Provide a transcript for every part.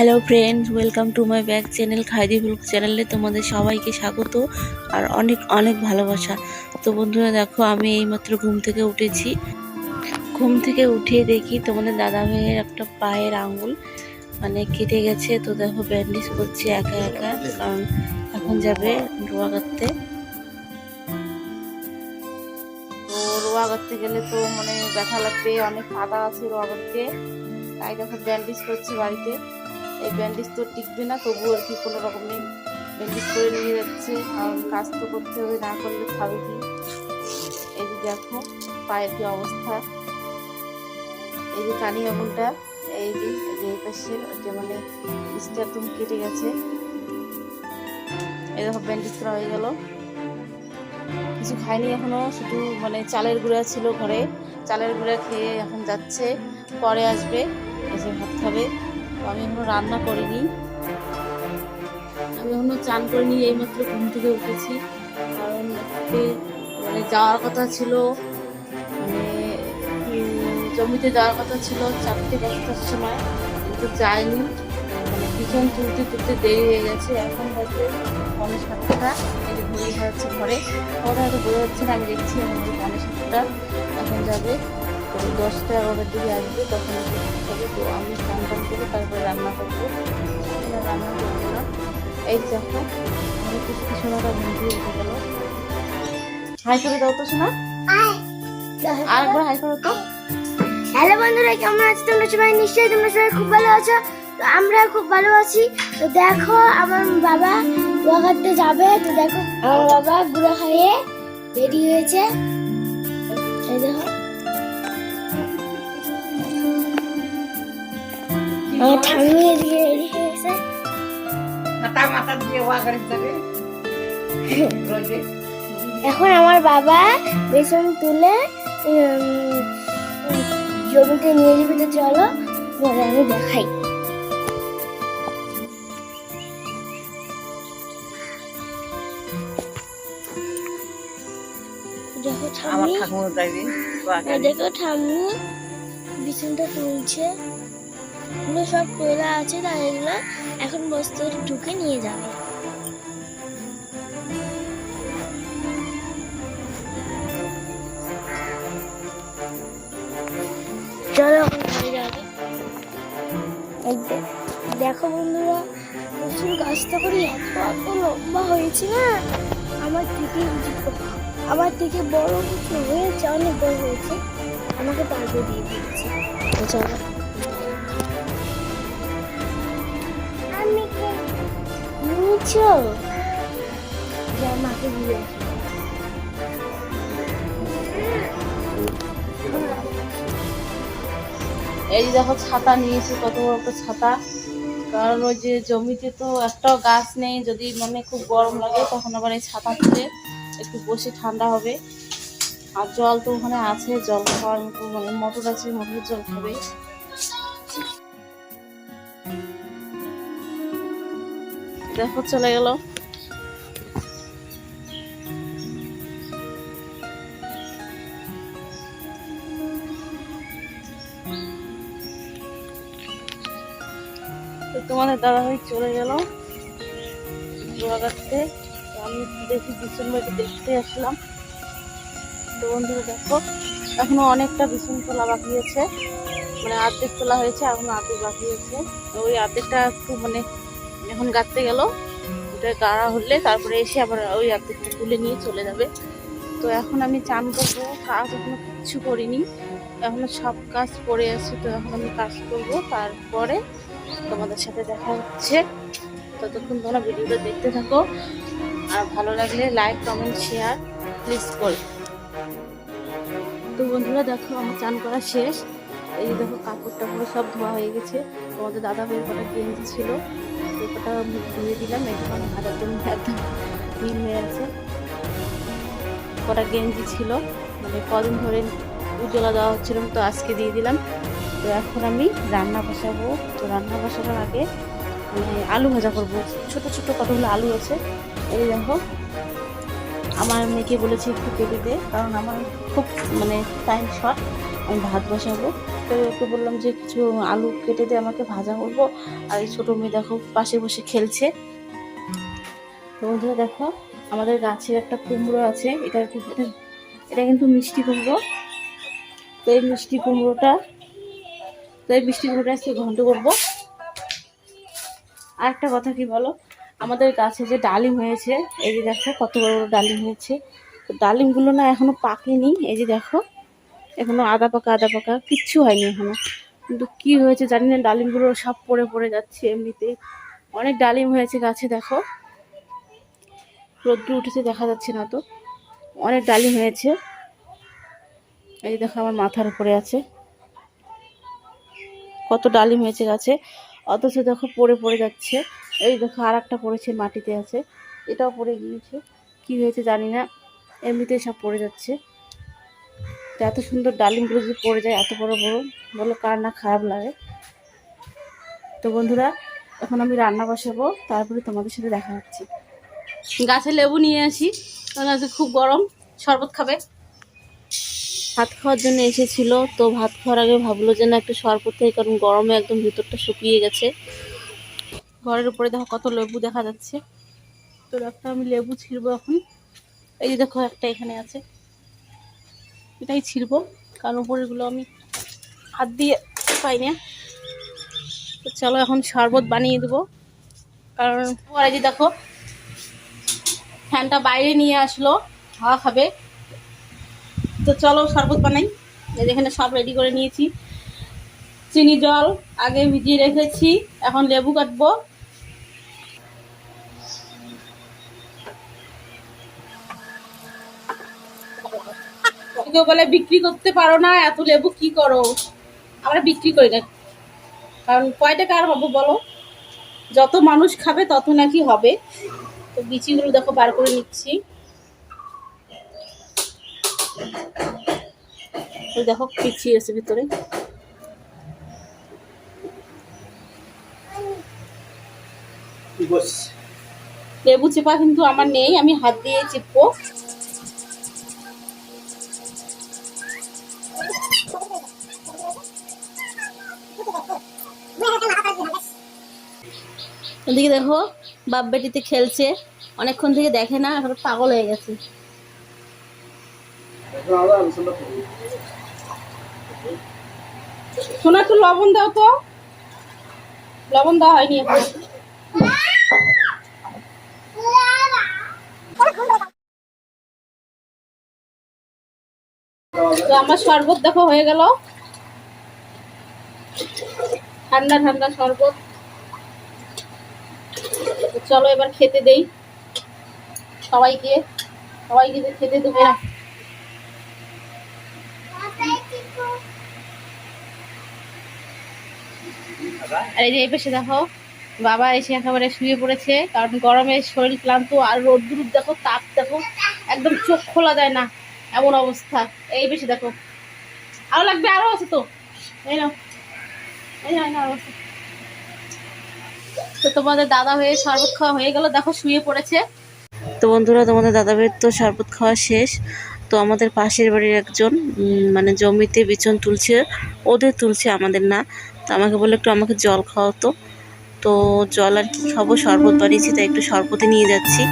Hello friend welcome to my back channel খাইদি blog চ্যানেলে তোমাদের সবাইকে স্বাগত আর অনেক অনেক ভালোবাসা। তো বন্ধুরা, দেখো, আমি এইমাত্র ঘুম থেকে উঠেছি। ঘুম থেকে উঠে দেখি তোমাদের দাদা ভাইয়ের একটা পায়ের আঙুল মানে কেটে গেছে। তো দেখো ব্যান্ডেজ করছি একা একা, কারণ এখন যাবে রোয়া করতে তো রোয়া করতে গেলে তো মানে ব্যথা লাগবে, অনেক কাদা আছে রোয়া করতে তাই দেখো ব্যান্ডেজ করছি বাড়িতে। এই ব্যান্ডেজ তো টিকবে না, তবু আর কি কোনো রকমে ব্যান্ডেজ করে নিয়ে যাচ্ছে। আর কাজ তো করতে হবে, না করলে খাবে কি? এই যে দেখো, পায়ের কি অবস্থা? এই যে কানি আঙুলটা এই যে, এই পাশের যে মানে স্টার একদম কেটে গেছে। এই দেখো, ব্যান্ডেজ করা হয়ে গেল। কিছু খাইনি এখনও, শুধু মানে চালের গুঁড়া ছিল ঘরে। চালের গুঁড়া খেয়ে এখন যাচ্ছে, পরে আসবে, এসে ভাত খাবে। আমি এখনও রান্না করিনি। আমি এখনও চান করিনি, এইমাত্র ঘুম থেকে উঠেছি। কারণ মানে যাওয়ার কথা ছিল মানে জমিতে যাওয়ার কথা ছিল, চারটে পাঁচটার সময়। কিন্তু যায়নি মানে পিছন তুলতে তুলতে দেরি হয়ে গেছে। এখন বাজে পনেরো সাতটা। যে ঘুরে যাচ্ছে ঘরে। ওরা হয়তো বোঝা যাচ্ছে না, আমি দেখছি এখন পনেরো সাতটা। এখন যাবে। দশটা এগারোটার দিকে আসবে তখন হবে তো আমি স্নান টান করে তারপরে রান্না করব। রান্না করব না। এই দেখো আমার কিছু সোনাটা ঘুম উঠে গেল। হাই করে দাও তো একবার হাই। করো তো। হ্যালো বন্ধুরা কেমন আছো তোমরা সবাই? নিশ্চয়ই তোমরা সবাই খুব ভালো আছো। তো আমরা খুব ভালো আছি। তো দেখো আমার বাবা ওয়াগাতে যাবে। তো দেখো আমার বাবা গুড়া খাইয়ে রেডি হয়েছে। দেখো। আমার ঠাম্মি এদিকে রেডি হয়েছে মাথা মাথা দিয়ে ওয়া করে যাবে এখন আমার বাবা বেসন তুলে জমিতে নিয়ে যাবে তো চলো পরে আমি দেখাই। দেখো আমার ঠাম্মি করে। দেখো ঠাম্মি বিছানটা তুলছে। এগুলো সব তোলা আছে তাই এগুলো এখন বস্তা ঢুকে নিয়ে যাবে। চলো দেখো বন্ধুরা, প্রচুর গাছটা করে এত এত লম্বা হয়েছে না? আমার থেকে আমার থেকে বড় কিছু হয়েছে, অনেক বড় হয়েছে। আমাকে তারপরে দিয়ে দিয়েছে। চলো। যা মাকে দিয়ে এই যে দেখো, ছাতা নিয়েছি, কত বড় ছাতা। কারণ ওই যে জমিতে তো একটাও গাছ নেই, যদি মানে খুব গরম লাগে, তখন আবার এই ছাতা তুলে একটু বসে ঠান্ডা হবে। আর জল তো ওখানে আছে, জল খাওয়ার মতো মানে মোটর আছে, মোটরের জল খাবে। দেখো, চলে গেল। তোমাদের দাদা ভাই চলে গেল রোয়াগাতে আমি দেখি বিছুন বাড়ি দেখতে আসলাম। তো বন্ধুরা দেখো, এখনও অনেকটা বিছুন তোলা বাকি আছে। মানে আর্ধেক তোলা হয়েছে, এখনও অর্ধেক বাকি আছে। ওই আর্ধেকটা একটু মানে এখন গাঁততে গেল। ওটা গাড়া হলে তারপরে এসে আবার ওই অর্ধেকটা তুলে নিয়ে চলে যাবে। তো এখন আমি চান করব, কাজ এখনও কিচ্ছু করিনি। এখনও সব কাজ পড়ে আছে, তো এখন আমি কাজ করব। তারপরে তোমাদের সাথে দেখা হচ্ছে। ততক্ষণ তোমরা ভিডিওটা দেখতে থাকো। আর ভালো লাগলে লাইক কমেন্ট শেয়ার প্লিজ করে তো বন্ধুরা দেখো, আমার চান করা শেষ। এই দেখো কাপড় টাপড় সব ধোয়া হয়ে গেছে। তোমাদের দাদা ভাইয়ের কটা গেঞ্জি ছিল। কটা ধুয়ে দিলাম একদম হাতের জন্য একদম হয়ে আছে। কটা গেঞ্জি ছিল মানে কদিন ধরে উজ্জ্বলা দেওয়া হচ্ছিল, তো আজকে দিয়ে দিলাম। তো এখন আমি রান্না বসাবো। তো রান্না বসানোর আগে মানে আলু ভাজা করব। ছোট ছোট কতগুলো আলু আছে, এই দেখো। আমার মেয়েকে বলেছি একটু কেটে দে, কারণ আমার খুব মানে টাইম শর্ট আমি ভাত বসাবো। তো ওকে বললাম যে, কিছু আলু কেটে দিয়ে আমাকে ভাজা করব। আর এই ছোটো মেয়ে দেখো, পাশে বসে খেলছে। তো বন্ধুরা দেখো, আমাদের গাছের একটা কুমড়ো আছে। এটা এটা কিন্তু মিষ্টি কুমড়ো। তো এই মিষ্টি কুমড়োটা, তো এই মিষ্টি কুমড়োটা আজকে ঘন্ট করব। আর একটা কথা কি বলো? আমাদের গাছে যে ডালিম হয়েছে, এই যে দেখো, কত বড় বড় ডালিম হয়েছে। তো ডালিমগুলো না এখনও পাকেনি। এই যে দেখো এখনও আদা পাকা আদা পাকা, কিচ্ছু হয়নি এখনও। কিন্তু কি হয়েছে জানি না, ডালিমগুলো সব পড়ে পড়ে যাচ্ছে এমনিতে। অনেক ডালিম হয়েছে গাছে, দেখো। রোদ্দুর উঠেছে, দেখা যাচ্ছে না তো। অনেক ডালিম হয়েছে। এই দেখো, আমার মাথার উপরে আছে। কত ডালিম হয়েছে গাছে। অথচ দেখো, পড়ে পড়ে যাচ্ছে। এই দেখো আর একটা পড়েছে মাটিতে আছে। এটাও পড়ে গিয়েছে। কি হয়েছে জানি না। এমনিতেই সব পড়ে যাচ্ছে। তো এত সুন্দর ডালিমগুলো যদি পড়ে যায়, এত বড় বড়, বলো কার না খারাপ লাগে। তো বন্ধুরা, এখন আমি রান্না বসাবো, তারপরে তোমাদের সাথে দেখা হচ্ছে। গাছে লেবু নিয়ে আসি, কারণ আজকে খুব গরম, শরবত খাবে। ভাত খাওয়ার জন্য এসেছিল, তো ভাত খাওয়ার আগে ভাবলো যে না একটু শরবত থেকে কারণ গরমে একদম ভিতরটা শুকিয়ে গেছে। ঘরের উপরে দেখো কত লেবু দেখা যাচ্ছে। তো একটা আমি লেবু ছিঁড়বো এখন। এই যে দেখো একটা এখানে আছে। এটাই ছিঁড়বো। কারণ উপরেগুলো আমি হাত দিয়ে পাই না তো চলো এখন শরবত বানিয়ে দেবো। কারণ যে দেখো, ফ্যানটা বাইরে নিয়ে আসলো, হাওয়া খাবে। তো চলো শরবত বানাই। এখানে সব রেডি করে নিয়েছি। চিনি জল আগে ভিজিয়ে রেখেছি। এখন লেবু কাটবো। কেউ বলে বিক্রি করতে পারো না এত লেবু কি করো? আমরা বিক্রি করি না। কারণ কয় টাকা আর হবে বলো? যত মানুষ খাবে তত নাকি হবে। তো বিচিগুলো দেখো বার করে নিচ্ছি। দেখো পিছিয়ে আছে ভিতরে। লেবু চেপা কিন্তু আমার নেই আমি হাত দিয়ে চিপবো। ওদিকে দেখো বাপ বেটিতে খেলছে। অনেকক্ষণ থেকে দেখে না এখন পাগল হয়ে গেছে। শোনা একটু লবণ দাও তো। লবণ দেওয়া হয়নি এখন। তো আমার শরবত দেখো হয়ে গেল। ঠান্ডা ঠান্ডা শরবত। চলো এবার খেতে দেই। সবাইকে সবাইকে খেতে দেবে না। এই যে পাশে দেখো, বাবা এসে একেবারে শুয়ে পড়েছে, কারণ গরমে শরীর ক্লান্ত আর রোদ্দুর দেখো, তাপ দেখো, একদম চোখ খোলা যায় না, এমন অবস্থা। এই বেশি দেখো। আরও লাগবে, আরও আছে তো। এই না এই এই আরও। তো তোমাদের দাদা হয়ে শরবত খাওয়া হয়ে গেল। দেখো, শুয়ে পড়েছে। তো বন্ধুরা, তোমাদের দাদা ভাইয়ের তো শরবত খাওয়া শেষ। তো আমাদের পাশের বাড়ির একজন মানে জমিতে বিচন তুলছে। ওদের তুলছে, আমাদের না। তো আমাকে বলে একটু আমাকে জল খাওয়াতো তো। জল আর কি খাব, শরবত বানিয়েছি, তাই একটু শরবতে নিয়ে যাচ্ছি।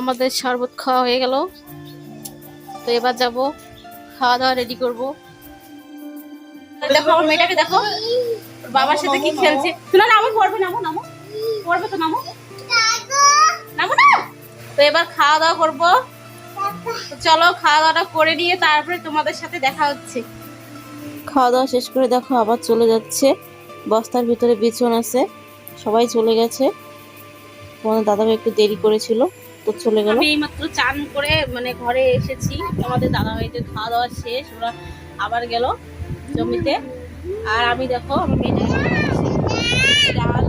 আমাদের শরবত খাওয়া হয়ে গেল। তো এবার যাব, খাওয়া দাওয়া রেডি করব। দেখো মেয়েটাকে দেখো বাবার সাথে কি খেলছে। শোনা, নামো পড়বে নামো নামো। পড়বে তো নামো। নামো না? তো এবার খাওয়া দাওয়া করব। চলো, খাওয়া দাওয়াটা করে নিয়ে তারপরে তোমাদের সাথে দেখা হচ্ছে। খাওয়া দাওয়া শেষ করে দেখো, আবার চলে যাচ্ছে। বস্তার ভিতরে বিছন আছে। সবাই চলে গেছে। তোমাদের দাদাভাই একটু দেরি করেছিল। তো চলে গেল। আমি এইমাত্র চান করে মানে ঘরে এসেছি। আমাদের দাদা ভাইদের খাওয়া দাওয়া শেষ, ওরা আবার গেল জমিতে। আর আমি দেখো ডাল,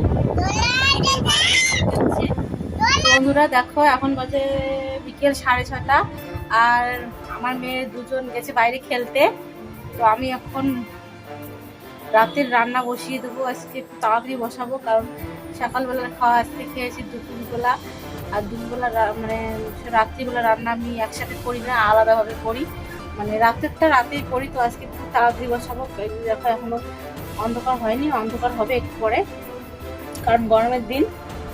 বন্ধুরা দেখো, এখন বাজে বিকেল সাড়ে ছটা আর আমার মেয়ে দুজন গেছে বাইরে খেলতে। তো আমি এখন রাতের রান্না বসিয়ে দেবো। আজকে একটু তাড়াতাড়ি বসাবো, কারণ সকালবেলার খাওয়া আজকে খেয়েছি দুপুরবেলা। আর দুপুরবেলা রা- মানে রাত্রিবেলা রান্না আমি একসাথে করি না, আলাদাভাবে করি। মানে রাতেরটা রাতেই করি, তো আজকে একটু তাড়াতাড়ি বসাবো। দেখো, এখনও অন্ধকার হয়নি, অন্ধকার হবে একটু পরে। কারণ গরমের দিন,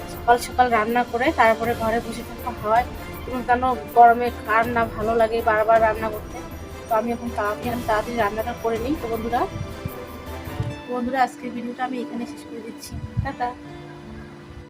সকাল সকাল রান্না করে, তারপরে ঘরে বসে থাকা হয়। এবং কেন গরমে কার না ভালো লাগে বারবার রান্না করতে। তো আমি এখন তাড়াতাড়ি, আমি তাড়াতাড়ি রান্নাটা করে নিই। তো বন্ধুরা বন্ধুরা, আজকের ভিডিওটা আমি এখানে শেষ করে দিচ্ছি। টাটা।